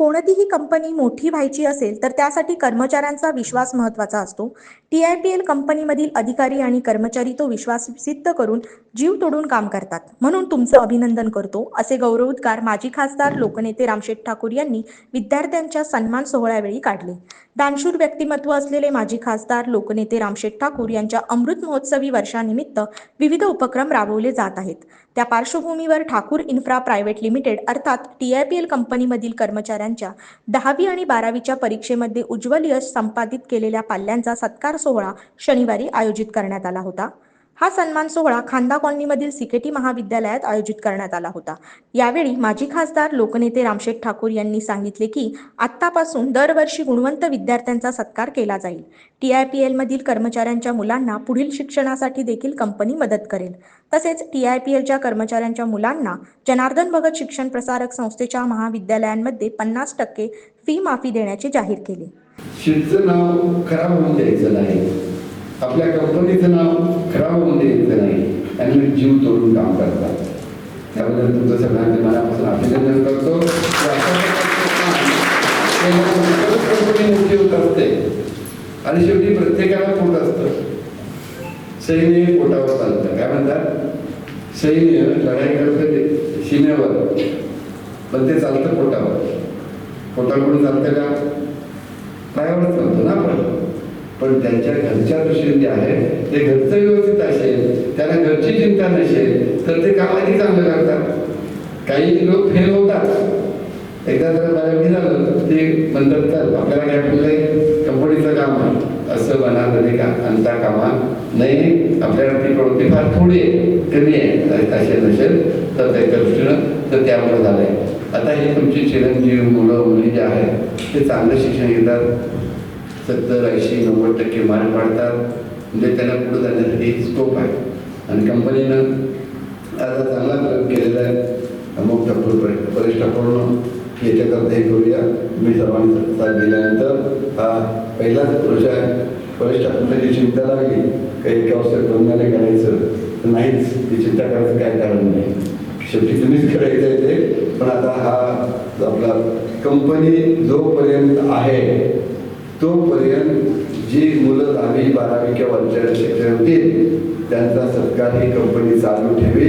कोणतीही कंपनी मोठी व्हायची असेल तर त्यासाठी कर्मचाऱ्यांचा विश्वास महत्त्वाचा असतो. टी आय पी एल कंपनीमधील अधिकारी आणि कर्मचारी तो विश्वास सिद्ध करून जीव तोडून काम करतात. म्हणून तुमचं अभिनंदन करतो. असे गौरवोद्गार माजी खासदार लोकनेते रामशेठ ठाकूर यांनी विद्यार्थ्यांच्या सन्मान सोहळ्यावेळी काढले. दानशूर व्यक्तिमत्व असलेले माजी खासदार लोकनेते रामशेठ ठाकूर यांच्या अमृत महोत्सवी वर्षानिमित्त विविध उपक्रम राबवले जात आहेत. त्या पार्श्वभूमीवर ठाकूर इन्फ्रा प्रायव्हेट लिमिटेड अर्थात टी आय पी एल कंपनीमधील कर्मचाऱ्यांच्या दहावी आणि बारावीच्या परीक्षेमध्ये उज्ज्वल यश संपादित केलेल्या पाल्यांचा सत्कार सोहळा शनिवारी आयोजित करण्यात आला होता. हा सन्मान सोहळा खांदा कॉलनीमधील सिकेटी महाविद्यालयात आयोजित करण्यात आला होता. यावेळी माजी खासदार लोकनेते रामशेठ ठाकूर यांनी सांगितले की आत्तापासून दरवर्षी गुणवंत विद्यार्थ्यांचा सत्कार केला जाईल. टी आय पी एलमधील कर्मचाऱ्यांच्या मुलांना पुढील शिक्षणासाठी देखील कंपनी मदत करेल. तसेच टी आय पी एलच्या कर्मचाऱ्यांच्या मुलांना जनार्दन भगत शिक्षण प्रसारक संस्थेच्या महाविद्यालयांमध्ये पन्नास टक्के फी माफी देण्याचे जाहीर केले. शिक्षण नाव खराब होऊन द्यायचं नाही. आपल्या कंपनीचं नाव खराब होऊन द्यायचं नाही. आणि मी जीव तोडून काम करतात. त्याबद्दल तुमचं सगळ्यांचे मनापासून अभिनंदन करतो. की असते आणि शेवटी प्रत्येकाला पोट असतं. सैन्य पोटावर चालतं. काय म्हणतात? सैन्य लढाई करतं ते सीमेवर. पण ते चालतं पोटावर. पोटाकडून चालतं का? पायावर चालतो ना आपण? पण त्यांच्या घरच्या दृष्टीने जे आहे ते घरचं व्यवस्थित असेल त्यांना घरची चिंता नसेल तर ते काम चांगलं लागतात काही लोक फेल होतात. एकदा जर बाहेर झालं ते म्हणतात तर आपल्याला काय म्हणलंय कंपनीचं काम आहे. असं मनामध्ये का? आणता कामा नाही आपल्याला ती प्रवृत्ती फार थोडी आहे कमी आहे असे नसेल तर त्याच्या दृष्टीनं तर त्यामुळे झालंय. आता हे तुमची चिरंजीव मुलं मुली जे आहेत ते चांगलं शिक्षण घेतात. सत्तर ऐंशी नव्वद टक्के मार्क पाडतात म्हणजे त्यांना पुढे जाण्यासाठी स्कोप आहे. आणि कंपनीनं आता चांगला प्रयोग केलेला आहे. मग ठाकूर परेश ठाकूरनं याच्याकरता हे करूया. मी सर्वांनी साथ दिल्यानंतर हा पहिलाच पुरुष आहे. परेश ठाकूरला जी चिंता लागली काही एका वर्ष बंधनाने करायचं तर नाहीच. ती चिंता करायचं काय कारण नाही. शेवटी तुम्हीच करायचं आहे ते. पण आता हा आपला कंपनी जोपर्यंत आहे तोपर्यंत जी मुलं दहावी बारावी किंवा वरच्या शिक्षण होतील त्यांचा सत्कार ही कंपनी चालू ठेवी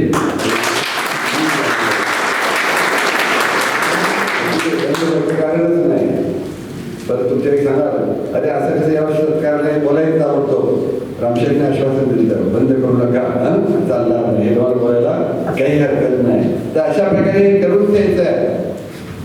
कारणच नाही. पण तुमच्या सांगा अरे असं कसं या वर्षी सत्कार नाही बोलायचं आवडतो. रामशेठने आश्वासन दिलं. बंद करू नका. चालला. चालणार बोलायला काही हरकत नाही. तर अशा प्रकारे करून द्यायचं आहे.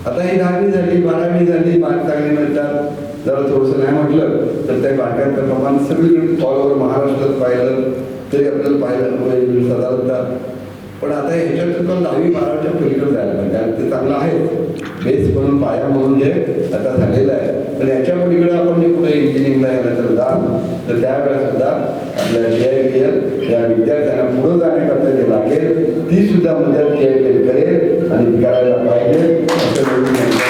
आता ही दहावी झाली बारावी झाली मार्क चांगले मिळतात जर थोडंसं नाही म्हटलं तर त्या मार्कांचं प्रमाण सगळीकडे ऑल ओव्हर महाराष्ट्रात पाहिलं तरी आपल्याला पाहिलं साधारणतः पण आता ह्याच्यात पण दहावी बारावीच्या पलीकडे जायला पाहिजे. आणि ते चांगलं आहे. बेस म्हणून पाया म्हणून जे आता झालेलं आहे. पण याच्या पलीकडे आपण जे पुढे इंजिनिअरिंगला यायला तर जाल तर त्यावेळेला सुद्धा आपल्या जे आय पी एल या विद्यार्थ्यांना पुढे जाण्याकरता जे लागेल ती सुद्धा मदत जे आय पी एल करेल आणि करायला पाहिजे असं मी म्हणतो.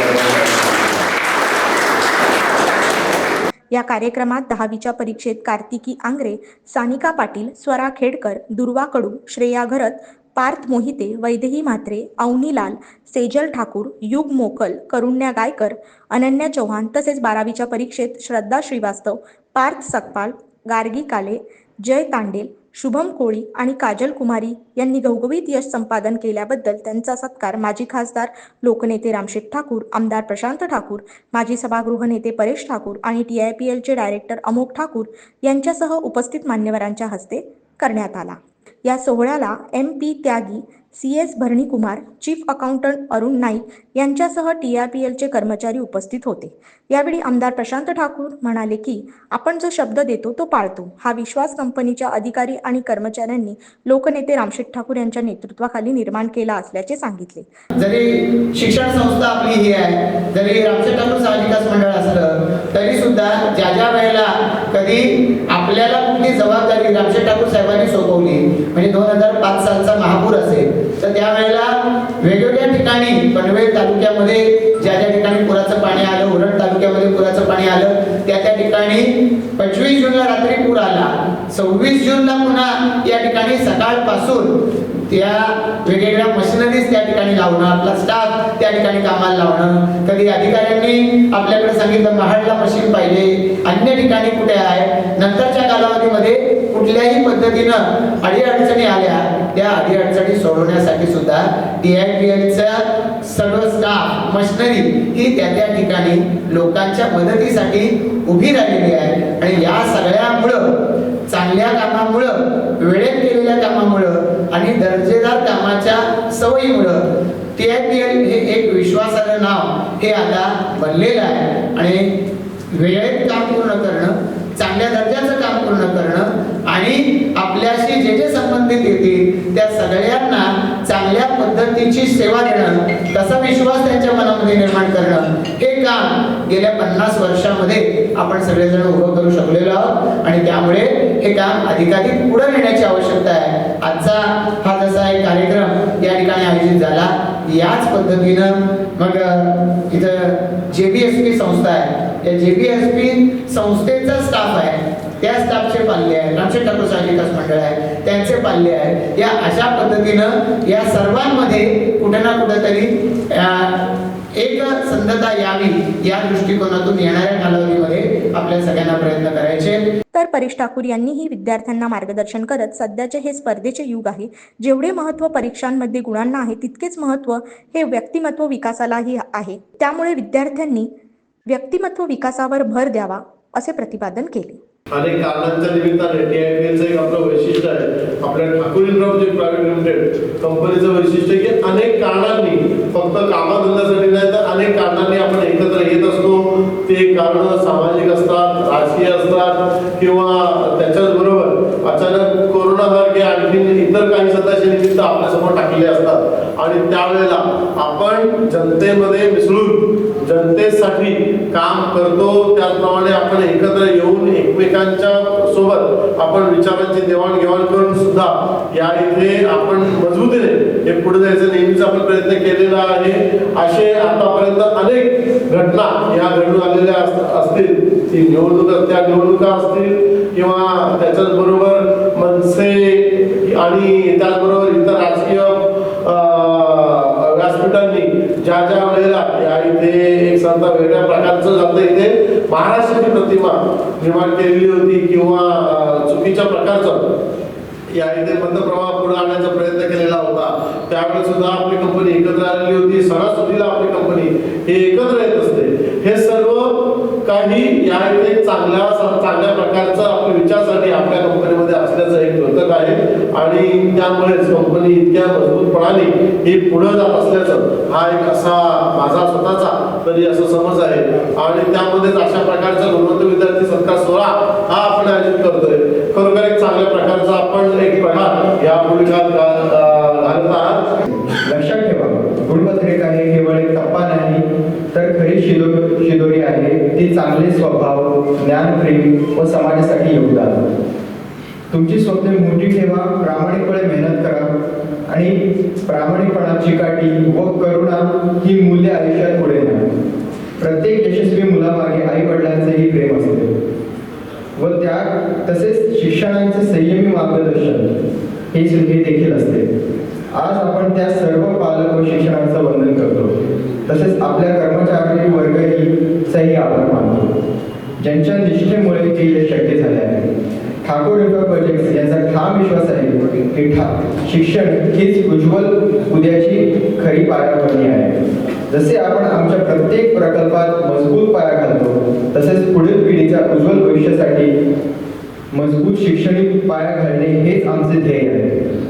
या कार्यक्रमात दहावीच्या परीक्षेत कार्तिकी आंग्रे सानिका पाटील स्वरा खेडकर दुर्वा कडू श्रेया घरत पार्थ मोहिते वैदेही म्हात्रे अवनी लाल सेजल ठाकूर युग मोकल करुण्या गायकर अनन्या चौहान तसेच बारावीच्या परीक्षेत श्रद्धा श्रीवास्तव पार्थ सकपाल गार्गी काले जय तांडेल शुभम कोळी आणि काजल कुमारी यांनी घवघवीत यश संपादन केल्याबद्दल त्यांचा सत्कार माजी खासदार लोकनेते रामशेठ ठाकूर आमदार प्रशांत ठाकूर माजी सभागृह नेते परेश ठाकूर आणि टी आय पी एलचे डायरेक्टर अमोक ठाकूर यांच्यासह उपस्थित मान्यवरांच्या हस्ते करण्यात आला. या सोहळ्याला M P Tyagi C S Bharani Kumar chief accountant Arun Naik यांच्यासह टी आर पी एलचे कर्मचारी उपस्थित होते. यावेळी आमदार प्रशांत ठाकूर म्हणाले की आपण जो शब्द देतो तो पाळतो. हा विश्वास कंपनीच्या अधिकारी आणि कर्मचाऱ्यांनी लोकनेते रामशेठ ठाकूर यांच्या नेतृत्वाखाली निर्माण केला असल्याचे सांगितले. जरी शिक्षण संस्था आपली ही आहे जरी रामशेठ ठाकूर समाज विकास मंडळ असलं तरी सुद्धा ज्या ज्या वेळेला कधी आपल्याला कुठली जबाबदारी रामशेठ ठाकूर साहेबांनी सोपवली म्हणजे दोन हजार पाच सालचा महापूर असेल तर त्यावेळेला वेगवेगळ्या ठिकाणी पनवेल तालुक्यामध्ये ज्या ज्या ठिकाणी पुराचं पाणी आलं उरण तालुक्यामध्ये पुराचं पाणी आलं त्या त्या ठिकाणी पंचवीस जूनला रात्री पूर आला. सव्वीस जूनला पुन्हा या ठिकाणी सकाळपासून त्या वेगवेगळ्या मशिनरीज त्या ठिकाणी लावणं आपला स्टाफ त्या ठिकाणी कामाला लावणं. कधी अधिकाऱ्यांनी आपल्याकडे सांगितलं महाडला मशीन पाहिजे अन्य ठिकाणी कुठे आहे? नंतरच्या कालावधीमध्ये कुठल्याही पद्धतीनं अडीअडचणी आल्या त्या अडीअडचणी सोडवण्यासाठी सुद्धा टीआयपीएलचा सर्व स्टाफ मशनरी ही त्या त्या ठिकाणी लोकांच्या मदतीसाठी उभी राहिलेली आहे. आणि या सगळ्यामुळं चांगल्या कामामुळं वेळेत केलेल्या कामामुळं आणि दर्जेदार कामाच्या सवयीमुळं टी आय पी एल हे एक विश्वासार्ह नाव हे आता बनलेलं आहे. आणि वेळेत काम पूर्ण करणं चांगल्या दर्जाचं काम पूर्ण करणं आणि आपल्याशी जे जे संबंधित येतील त्या सगळ्यांना चांगल्या पद्धतीची सेवा देणं तसा विश्वास त्यांच्या मनामध्ये निर्माण करणं हे काम गेल्या पन्नास वर्षामध्ये आपण सगळेजण उभं करू शकलेलो आहोत. आणि त्यामुळे हे काम अधिकाधिक पुढे नेण्याची आवश्यकता आहे. आजचा हा जसा एक कार्यक्रम या ठिकाणी आयोजित झाला याच पद्धतीनं मग इथं जे बी एस पी संस्था आहे. या जे बी एस पी संस्थेचा स्टाफ आहे. त्या स्टाफचे पाल्य आहे. रामशेठ ठाकूर विकास मंडळ आहे. त्यांचे पाल्य आहे. या अशा पद्धतीनं या सर्वांमध्ये कुठे ना कुठेतरी एक संधता यावी या दृष्टिकोनातून येणाऱ्या कालावधीमध्ये आपल्या सगळ्यांना प्रयत्न करायचे. तर परेश ठाकूर यांनीही विद्यार्थ्यांना मार्गदर्शन करत सध्याचे हे स्पर्धेचे युग आहे. जेवढे महत्त्व परीक्षांमध्ये गुणांना आहे तितकेच महत्त्व हे व्यक्तिमत्व विकासालाही आहे. त्यामुळे विद्यार्थ्यांनी व्यक्तिमत्व विकासावर भर द्यावा असे प्रतिपादन केले. अनेक कारणांच्या निमित्ताने टीआयपीएलचं एक आपलं वैशिष्ट्य आहे. आपल्या ठाकूर इंद्रा प्रायव्हेट लिमिटेड कंपनीचं वैशिष्ट्य की अनेक कारणांनी फक्त कामाधंद्यासाठी नाही तर अनेक कारणांनी आपण एकत्र येत असतो. ते कारण सामाजिक असतात राजकीय असतात किंवा त्याच्याच बरोबर अचानक कोरोना सारखे आणखी इतर काही सत्ताचे निमित्त आपल्यासमोर टाकलेले असतात. आणि त्यावेळेला आपण जनतेमध्ये मिसळून जनतेसाठी काम करतो त्याचप्रमाणे आपण एकत्र येऊन एकमेकांच्या सोबत आपण विचारांची देवाणघेवाण करून सुद्धा या इथे आपण मजबूतीने हे पुढे जायचं नेहमीच आपण प्रयत्न केलेला आहे. असे आतापर्यंत अनेक घटना या घडून आलेल्या अस- असतील. ती निवडणुका त्या निवडणुका असतील किंवा त्याच्याच बरोबर मनसे आणि त्याचबरोबर इतर राजकीय अं, व्यासपीठांनी ज्या ज्या वेळेला या इथे एक समजा वेगळ्या प्रकारचं जातं इथे महाराष्ट्राची प्रतिमा निर्माण केलेली होती किंवा चुकीच्या प्रकारचं या इथे पंतप्रवाह पुढे आणण्याचा प्रयत्न केलेला होता. त्यावेळेस सुद्धा आपली कंपनी एकत्र आलेली होती. सणासुदीला आपली कंपनी हे एकत्र येत असते हे सर्व काही या इथे चांगल्या चांगल्या प्रकारचा आपल्या विचारसाठी आपल्या कंपनीमध्ये असल्याचं एक घटक आहे. आणि त्यामुळेच कंपनी इतक्या मजबूतपणाने ही पुढे जात असल्याचं हा एक असा माझा स्वतःचा तरी असं समज आहे. आणि त्यामध्येच अशा प्रकारचा गुणवंत विद्यार्थी सत्कार सोहळा हा आपण आयोजित करतोय. खरोखर एक चांगल्या प्रकारचा आपण एक प्रकार या भूमिकात घालत आहात. लक्षात ठेवा. गुणपत्रिका हे केवळ एक टप्पा तर खरी शिदो शिदोरी आहे ती चांगले स्वभाव ज्ञानप्रेम व समाजासाठी योगदान. तुमची स्वप्ने मोठी ठेवा प्रामाणिकपणे मेहनत करा आणि प्रामाणिकपणाची काठी व करुणा ही मूल्य आयुष्यात पुढे न्या प्रत्येक यशस्वी मुलामागे आई वडिलांचेही प्रेम असते. व त्या तसेच शिक्षणांचे संयमी मार्गदर्शन हे हे देखील असते. आज आपण त्या सर्व पालक व शिक्षकांचं वंदन करतो. तसेच आपल्या कर्मचारी वर्गही सही आभार मानतो. ज्यांच्या निष्ठेमुळे ते यश शक्य झाले आहे. ठाकूर इंफ्रा प्रोजेक्ट यांचा ठाम विश्वास आहे की ठा शिक्षण हीच उज्ज्वल उद्याची खरी पायाभरणी आहे. जसे आपण आमच्या प्रत्येक प्रकल्पात मजबूत पाया घालतो तसेच पुढील पिढीच्या उज्ज्वल भविष्यासाठी मजबूत शैक्षणिक पाया घालणे हेच आमचे ध्येय आहे.